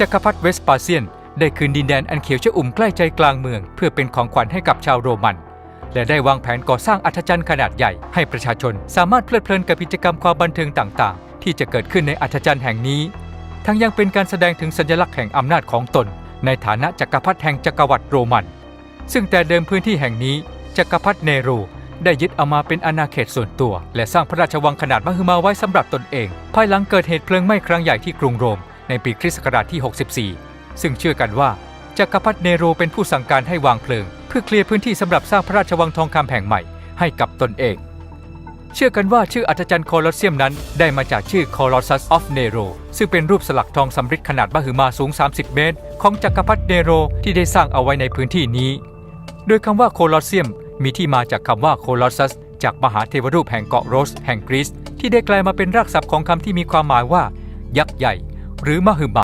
จักรพรรดิเวสปาเซียน ได้คืนดินแดนอันเขียวชอุ่มใกล้ใจกลางเมือง เพื่อเป็นของขวัญให้กับชาวโรมัน และได้วางแผนก่อสร้างอัธจันทร์ขนาดใหญ่ ให้ประชาชนสามารถเพลิดเพลินกับกิจกรรมความบันเทิงต่าง ๆ ที่จะเกิดขึ้นในอัธจันทร์แห่งนี้ ทั้งยังเป็นการแสดงถึงสัญลักษณ์แห่งอำนาจของตน ในฐานะจักรพรรดิแห่งจักรวรรดิโรมัน ซึ่งแต่เดิมพื้นที่แห่งนี้ จักรพรรดิเนโรได้ยึดเอามาเป็นอาณาเขตส่วนตัว และสร้างพระราชวังขนาดมหึมาไว้สำหรับตนเอง ภายหลังเกิดเหตุเพลิงไหม้ครั้งใหญ่ที่กรุงโรม ในปีคริสต์ศักราชที่ 64 ซึ่งเชื่อกันว่าจักรพรรดิเนโรเป็นผู้สั่งการให้วางเพลิง เพื่อเคลียร์พื้นที่สำหรับสร้างพระราชวังทองคำแห่งใหม่ให้กับตนเอง เชื่อกันว่าชื่ออัศจรรย์โคลอสเซียมนั้นได้มาจากชื่อ Colossus of Nero ซึ่งเป็นรูปสลักทองสำริดขนาดมหึมาสูง 30 เมตร ของจักรพรรดิเนโรที่ได้สร้างเอาไว้ในพื้นที่นี้ โดยคำว่าโคลอสเซียมมีที่มาจากคำว่าโคลอสซัสจากมหาเทวรูปแห่งเกาะโรส แห่งกรีซที่ได้กลายมาเป็นรากศัพท์ของคำที่มีความหมายว่า ยักษ์ใหญ่ หรือมหึมา